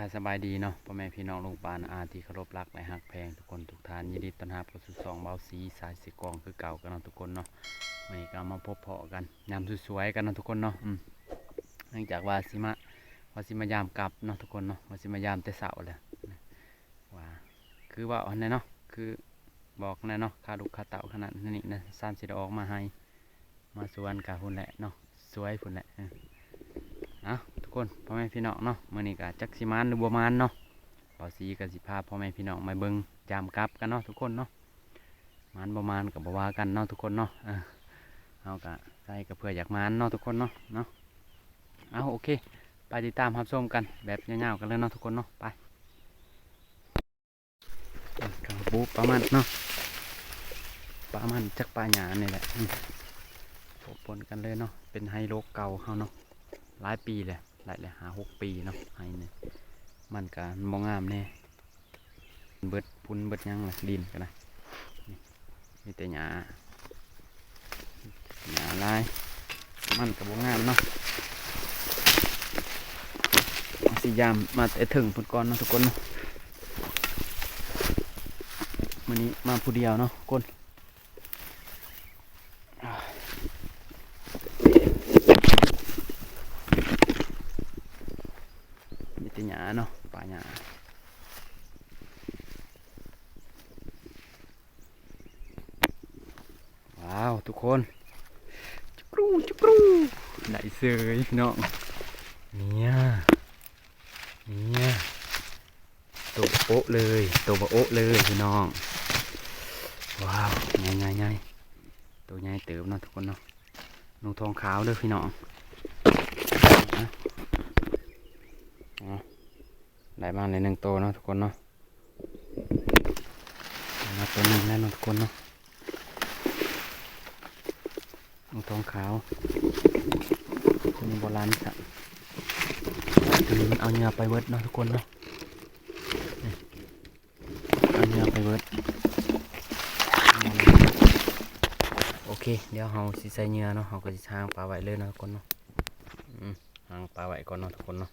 พายสบายดีเนาะพ่อแม่พี่น้องลุงปานอาที่เคารพรักและหักแพงทุกคนทุกท่านยินดีต้อนรับเข้าสู่สองเบาสีสายสีกองคือเก่ากันเนาะทุกคนเนาะวันนี้ก็มาพบเพาะกันยามสวยๆกันเนาะทุกคนเนาะเนื่องจากว่าสิมาว่าสิมายามกลับเนาะทุกคนเนาะว่าสิมายามแต่เสาร์เลยว่าคือว่าอันนี้เนาะคือบอกแน่เนาะคาลูกค่าเต่าขนาดนี้นะสามสิได้ออกมาให้ มาสวนกับพุ่นแหละเนาะสวยพุ่นแหละ ออเอาทุกคนพ่อแม่พี่น้องเนาะมื้อนี้ก็จักสิมานหรือบ่มานเนาะบ่สีก็สิพาพ่อแม่พี่น้องมาเบิ่งยามกับกันเนาะทุกคนเนาะมานบ่มานก็บ่ว่ากันเนาะทุกคนเนาะเอาก็ใส่ก็เพื่ออยากมานเนาะทุกคนเนาะเนาะเอาโอเคไปติดตามรับชมกันแบบยาๆกันเลยเนาะทุกคนเนาะไปเออก็บูประมาณเนาะประมาณจักปลาหยาเนี่แหละปะปนกันเลยเนาะเป็นไฮโลเก่าเขาเนาะ หลายปีเลยหลายเลยหาหกปีเนาะไฮเนี่ยมันก็มองงามแน่เบิดพุนเบิดยังละดินกันนะมีแต่หญ้าหญ้าลายมันก็บ่งามเนาะสิยามมาแต่ถึงพุ่นก่อนเนาะทุกคนเนาะวันนี้มาผู้เดียวเนาะคน แต่หญ้าเนาะป่าหญ้าว้าว ทุกคนจุกรูจุกรูได้เสยพี่น้องเนี่ยเนี่ยตัวโอ๊ะเลยตัวบโอ๊ะเลยพี่น้องว้าวใหญ่ใหญ่ใหญ่ตัวใหญ่เติบเนาะทุกคนเนาะนุ่งทองขาวเด้อพี่น้อง ได้มาเลยหนึ่งตัวเนาะทุกคนเนาะมาตัวหนึ่งแน่นอนทุกคนเนาะนกทองขาวเป็นโบราณสัตว์คือเอาเนื้อไปเวิร์ดเนาะทุกคนเนาะเอาเนื้อไปเวิร์ดโอเค เดี๋ยวเราสิใส่เนื้อเนาะเราก็จะหางปลาไว้เลยเนาะทุกคนเนาะอืมหางปลาไว้ก่อนเนาะทุกคนเนาะ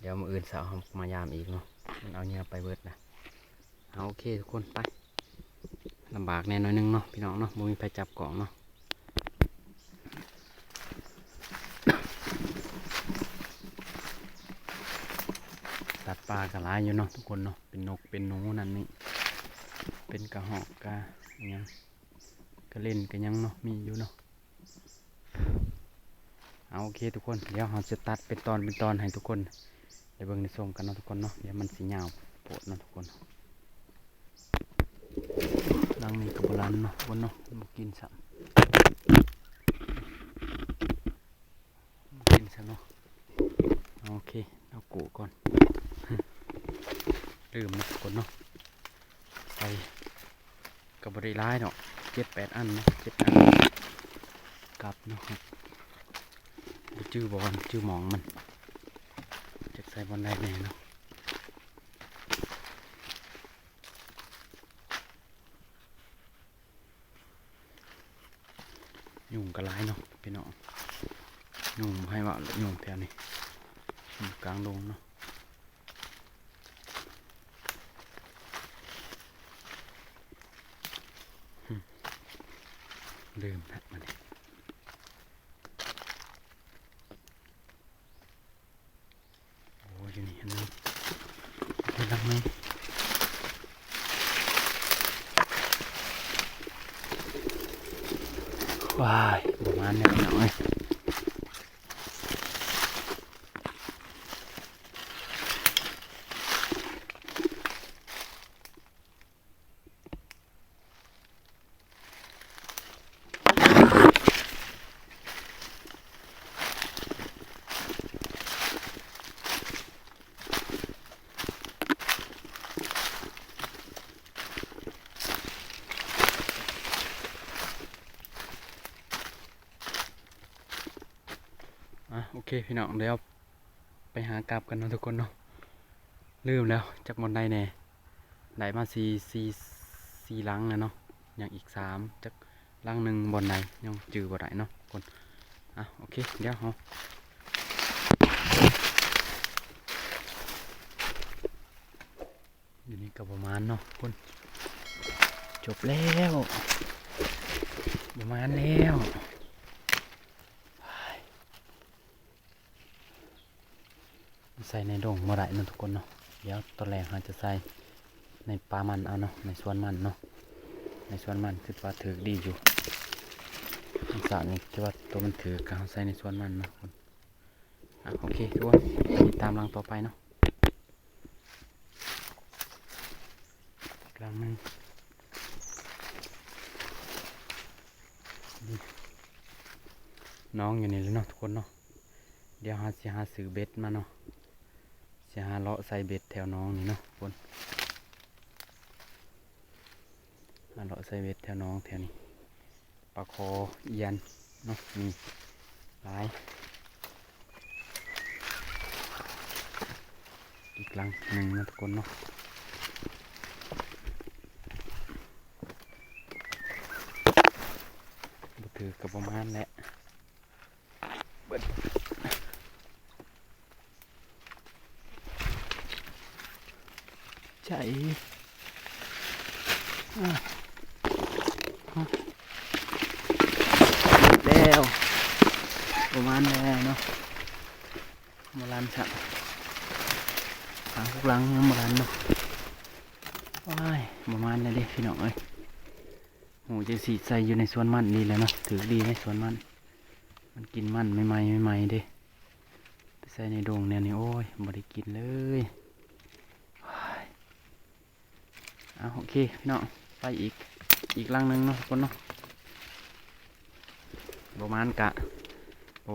เดี๋ยวมืออื่นสาวมายามอีกเนาะมันเอาเนื้อไปเบิดนะเอาโอเคทุกคนไปลำบากแน่น่อยหนึงเนาะพี่น้องเนาะบ่มีใครจับกล่องเนาะตัดปลากระไรอยู่เนาะทุกคนเนาะเป็นนกเป็นหนูนั่นนี่เป็นกระหอกกระอิหยังกระเล่นกระยังเนาะมีอยู่เนาะเอาโอเคทุกคนเดี๋ยวเราจะตัดเป็นตอนเป็นตอนให้ทุกคน ได้เบิ่งในส้มกันเนาะทุกคนเนาะเดี๋ยวมันสียาวโปดเนาะทุกคนลังนี้กับโบราณเนาะทุกคนเนาะมากินสัมกินซะเนาะเอาโอเคเอากูก่อนลืมนะทุกคนเนาะใส่กับบริร้ายเนาะเจ็ดแปดอันเนาะเจ็ดอันกลับเนาะครับบ่ชื่อบอลชื่อหมองมัน ใส่บอลได้แน่เนาะยุงกระไรเนาะพี่น้องยุงให้ว่ายุงแถวนี้กลางดงเนาะลืมนะมัน โอ้ยอยู่นี่อันนี้ไปลังไหมว้ายประมาณนี้หน่อยอะโอเค พี่น้องเดี๋ยวไปหากลับกันเนาะทุกคนเนาะลืมแล้วจากบนไดแน่ได้มาสี่สี่สี่ลังแล้วเนาะอย่างอีกสามจากลังหนึ่งบนไดยังจือบ่ไดเนาะคนอะโอเคเดี๋ยวเราอยู่นี่ก็ประมาณเนาะคนจบแล้วประมาณแล้ว ส่ในด่งมาได้เนะทุกคนเนาะเดี๋ยวตอนแรกเราจะใส่ในปลามันเอาเนาะในสวนมันเนาะในสวนมันคือว่าถือดีอยู่อันสานี่คือว่าตัวมันถือกเอาใส่ในสวนมันเนาะคนอะโอเคทุกคนติดตามรังต่อไปเนาะกลางนึงน้องอยู่นี่เลยเนาะทุกคนเนาะเดี๋ยวหาสิหาซื้อเบ็ดมาเนาะ สิหาเลาะใส่เบ็ดแถวน้องนี่เนาะคนหาเลาะใส่เบ็ดแถวน้องแถวนี้ปลาคอเอียนเนาะมีหลายอีกลังหนึ่งนะทุกคนเนาะบ่ถือกับประมาณแหละเบิดใช่อะฮะแล้วประมาณแล้วเนาะโบราณสัก หางพวกหลังโบราณเนาะว้ายประมาณนี้เด้พี่น้องเอ้ยหมูจะสีใส่อยู่ในสวนมันดีแล้วเนาะถือดีในสวนมัน มันกินมันไม่ไหมไม่ไหมๆเด้ไปใส่ในโดงเนี่ยนี่โอ้ยบ่ได้กินเลยว้ายเอาโอเคพี่น้องไปอีกอีกลังหนึ่งเนาะทุกคนเนาะประมาณกะ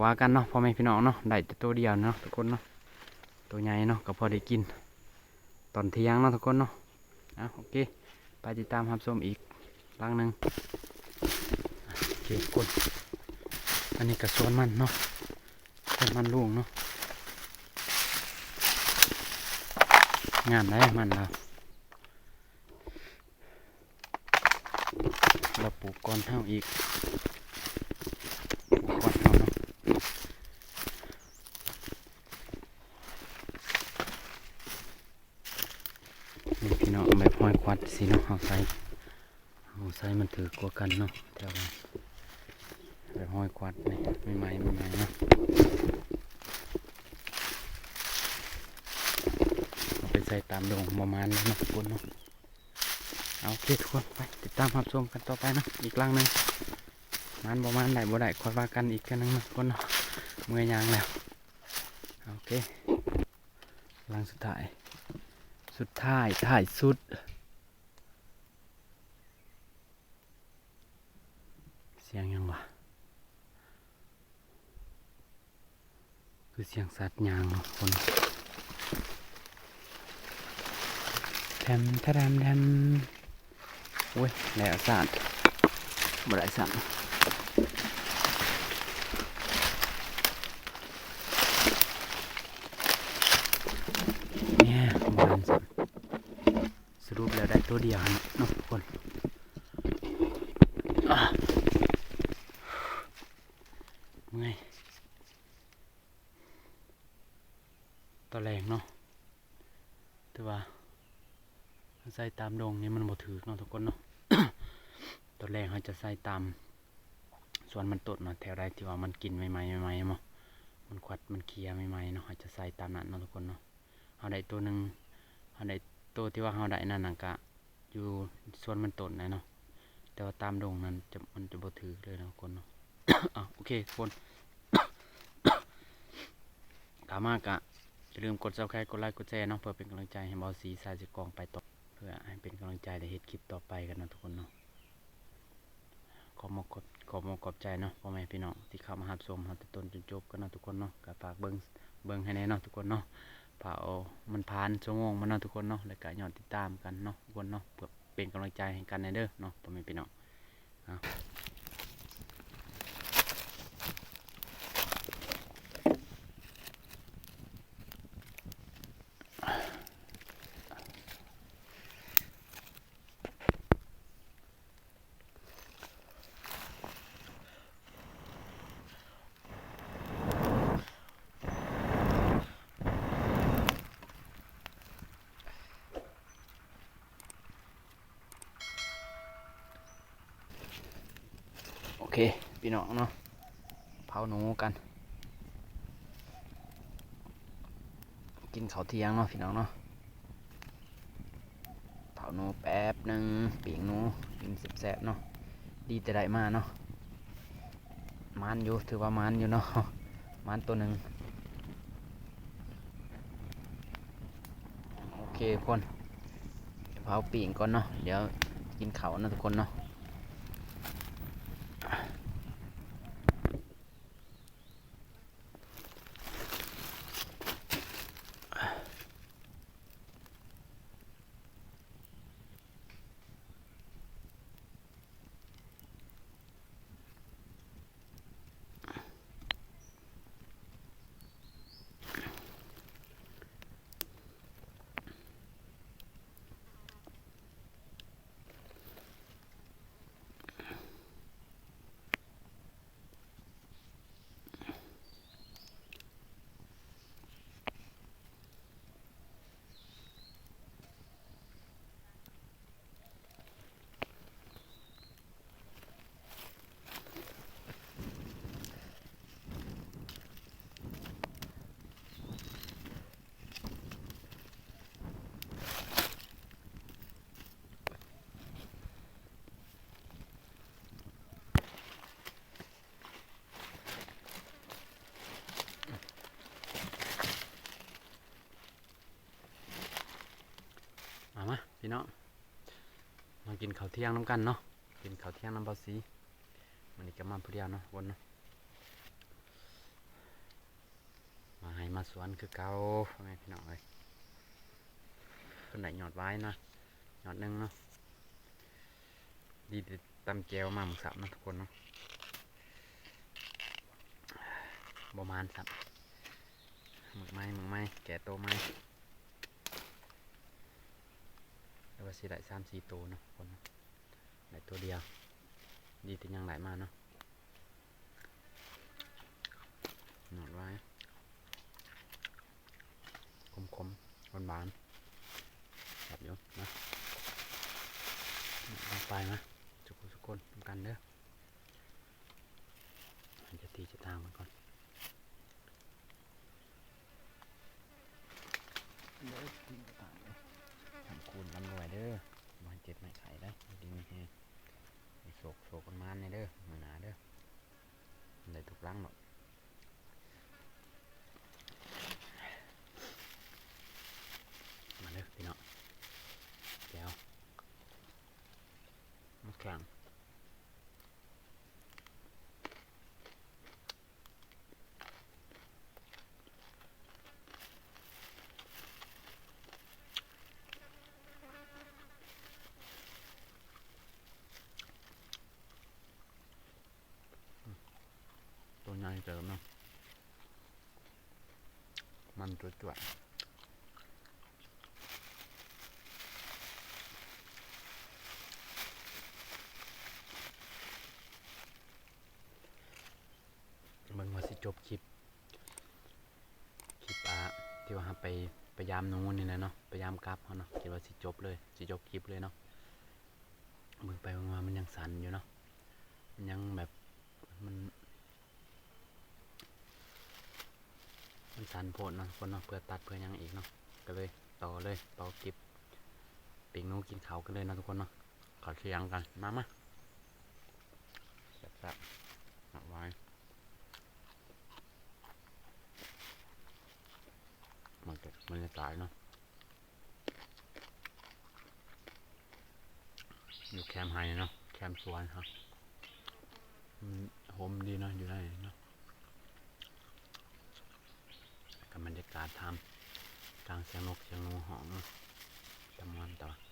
ว่ากันเนาะพ่อแม่พี่น้องเนาะได้แต่ตัวเดียวเนาะทุกคนเนาะ ตัวใหญ่เนาะก็พอได้กิน ตอนเที่ยงเนาะทุกคนเนาะเอาโอเค ไปติดตามรับชมอีกลังหนึ่งโอเคกดอันนี้กับสวนมันเนาะสวนมันลูกเนาะงานได้มันเราเราปลูกก้อนเท่าอีกปลูกก้อนเท่าเนาะนี่พี่น้องเอาแบบห้อยควัดสิเนาะเอาใส่ เอาใส่มัน ถือกลัวกันเนาะแถวนั้นไปห้อยควัดนี่ไม่ไหมไม่ไหมเนาะเอาไปใส่ตามดงประมาณนี้เนาะทุกคนเนาะเอาโอเคทุกคนไปติดตามรับชมกันต่อไปเนาะอีกลังหนึ่งมันประมาณไหนบ่ได้คอยว่ากันอีกกันนึงนะทุกคนเนาะเมื่อยยางแล้วโอเคลังสุดท้ายสุดท้ายท้ายสุด สียงยังวะคือเสียงสัตว์ยางเนาะคนแทมแทมแทมโอ้ยแล้วสัตว์บ่ได้สัตว์เนี่ยบ่ได้สัตว์สรุปแล้วได้ตัวเดียวนะเนาะทุกคน เมื่อย ตอนแรกเนาะแต่ว่าใส่ตามดงนี่มันบ่ถือเนาะทุกคนเนาะตอนแรกเขาจะใส่ตามส่วนมันตดเนาะแถวใดที่ว่ามันกินใหม่ๆใหม่ๆเนาะมันควัดมันเคลียร์ใหม่ๆเนาะเขาจะใส่ตามนั้นเนาะทุกคนเนาะเขาได้ตัวหนึ่งเขาได้ตัวที่ว่าเขาได้นั่นน่ะกะอยู่ส่วนมันตดนะเนาะแต่ว่าตามดงนั้นจะมันจะบ่ถือเลยเนาะทุกคนเนาะอะโอเคทุกคนกามากะ อย่าลืมกด subscribe กดไลค์กดแชร์เนาะเพื่อเป็นกำลังใจให้บาสีสายสกองไปต่อเพื่อให้เป็นกำลังใจในเฮ็ดคลิปต่อไปกันนะทุกคนเนาะขอมากดขอมากอบใจเนาะพ่อแม่พี่น้องที่เข้ามารับชมเราแต่ต้นจนจบกันเนาะทุกคนเนาะก็ฝากเบิ่งเบิ่งให้แน่เนาะทุกคนเนาะเผามันผ่านชั่วโมงมาเนาะทุกคนเนาะแล้วก็ยอดติดตามกันเนาะทุกคนเนาะเพื่อเป็นกำลังใจให้กันในเด้อเนาะพ่อแม่พี่น้อง เอาพี่น้องเนาะเผาหนูกัน กินข้าวเที่ยงเนาะพี่น้องเนาะเผาหนูแป๊บหนึ่งปีงหนูกินแซ่บๆเนาะดีแต่ได้มาเนาะมันอยู่ถือว่ามันอยู่เนาะมันตัวหนึ่งโอเคคนเผาปีงก่อนเนาะเดี๋ยวกินเขานะทุกคนเนาะ พี่น้องมากินข้าวเที่ยงน้ำกันเนาะกินข้าวเที่ยงน้ำเบาสีมันนี้ก็มาผู้เดียวเนาะวนเนาะมาให้มาสวนคือเก่าอแม่พี่น้องเลยคนไหนหยอดไว้นะหยอดหนึงเนาะดีตำแจวมาหมึกสับนะทุกคนเนาะประมาณสับหมึกไม้หมึกไม้แก่โตไม้ แล้ วก็สิได้สามสี่ตัวเนาะคนเนาะได้ตัวเดียว ดีแต่ยังไหลมาเนาะหนอดไว้คมคมหวานหวานๆแบบอยู่นะลงไปนะทุกคนทุกคนทำกันเด้อมันจะตีจะทางมันก่อนเด้อตีจะทางเลยทำคูณลำรวย เด้อมันเจ็บไม่ไข่ได้ดีมีแฮงโศกโศกมันมานในเด้อมือหนาเด้อมันได้ทุกล้างหมดมาเด้อพี่น้องแก้วน้ำแข็ง เติมเนาะมันตัวจวดเบิ่งว่าสิจบคลิป คลิปอะที่ว่าไปไปยามหนูนี่แหละเนาะไปยามกลับเขาเนาะคิดว่าสิจบเลยสิจบคลิปเลยเนาะเบิ่งไปเบิ่งมามันยังสั่นอยู่เนาะมันยังแบบมัน มันสั่นโพดเนาะคนเนาะเพื่อตัดเพื่อยังอีกเนาะก็เลยต่อเลยต่อคลิปปิงนูกินเขากันเลยนะทุกคนเนาะขอเชียงกันมามาแซ่บๆเอาไว้มันจะมันจะตายเนาะอยู่แคมป์ไฮเนาะแคมป์สวนครับอืมโฮมดีเนาะอยู่ได้เนาะ การทำกลางเสียงนกเสียงนูหอมจำวันต่อ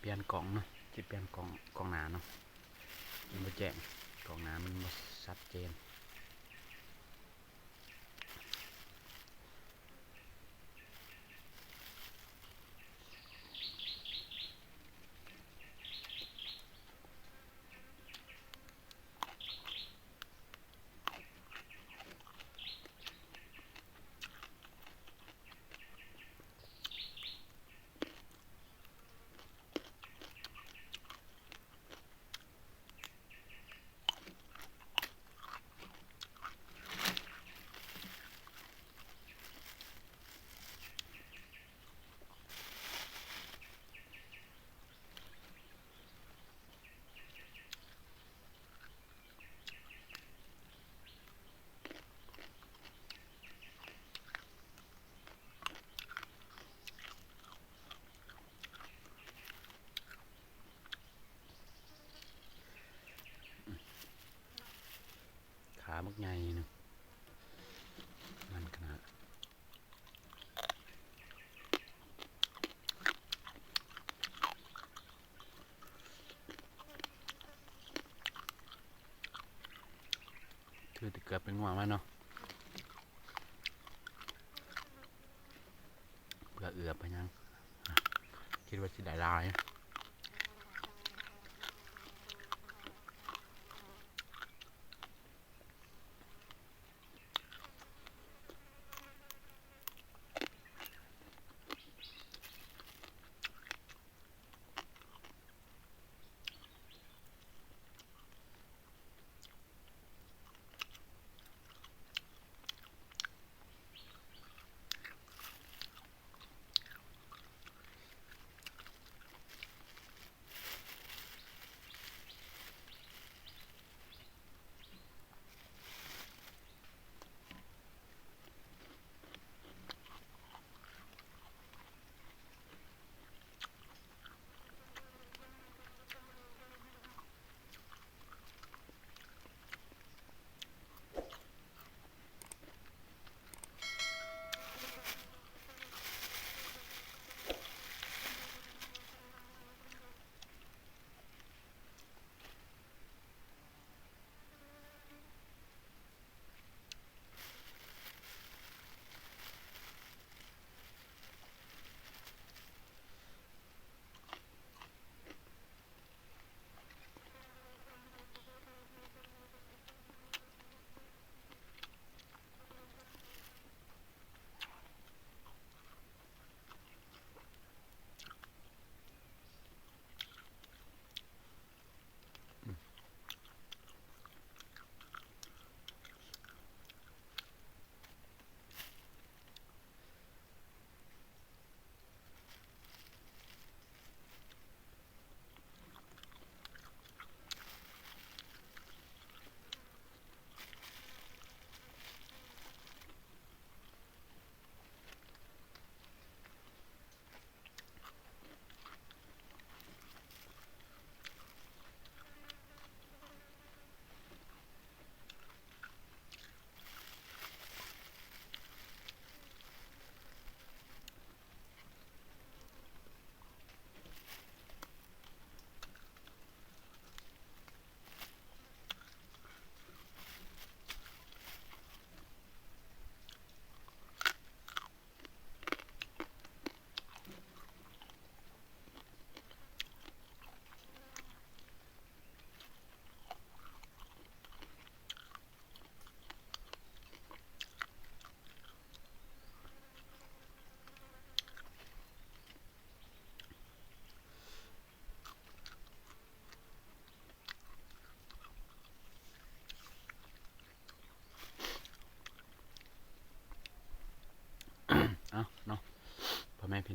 เปลี่ยนกล่องเนาะจะเปลี่ยนกล่องกล่องหนาเนาะมาแจ้ง กองน้ำมันชัดเจน ขาบักใหญ่เนะมันขนาดถือแตเกือบเป็นง่วงแล้วเนาะเพื่อเอือบไปยัง คิดว่าสิได้ลายเ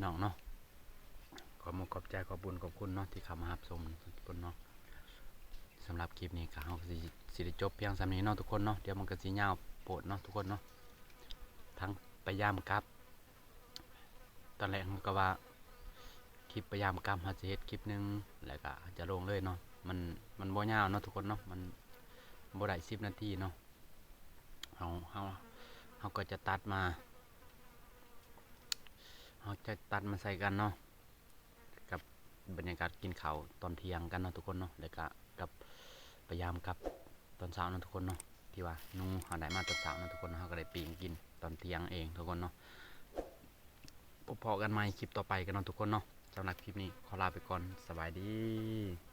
น้องเนาะขอมขอบใจขอบบุญขอบคุณเนาะที่เข้ามารับชมทุกคนเนาะสำหรับคลิปนี้ก็เฮาสิสิได้จบเพียงสำนี้เนาะทุกคนเนาะเดี๋ยวมันก็สิยาวโปรดเนาะทุกคนเนาะทั้งไปยามกับ ตอนแรกก็ว่าคลิปไปยามกับเฮาสิเฮ็ดคลิปหนึงแล้วก็จะลงเลยเนาะมันมันบ่ยาวเนาะทุกคนเนาะมันบ่ได้10นาทีเนาะเฮาเฮาเฮาก็จะตัดมา เราจะตัดมาใส่กันเนาะกับบรรยากาศกินข้าวตอนเที่ยงกันเนาะทุกคนเนาะแล้วก็กับพยายามกับตอนเช้าเนาะทุกคนเนาะที่ว่านูเฮาได้มาตอนเช้าเนาะทุกคนเราก็ได้ปีงกินตอนเที่ยงเองทุกคนเนาะพบกันใหม่คลิปต่อไปกันเนาะทุกคนเนาะสำหรับคลิปนี้ขอลาไปก่อนสบายดี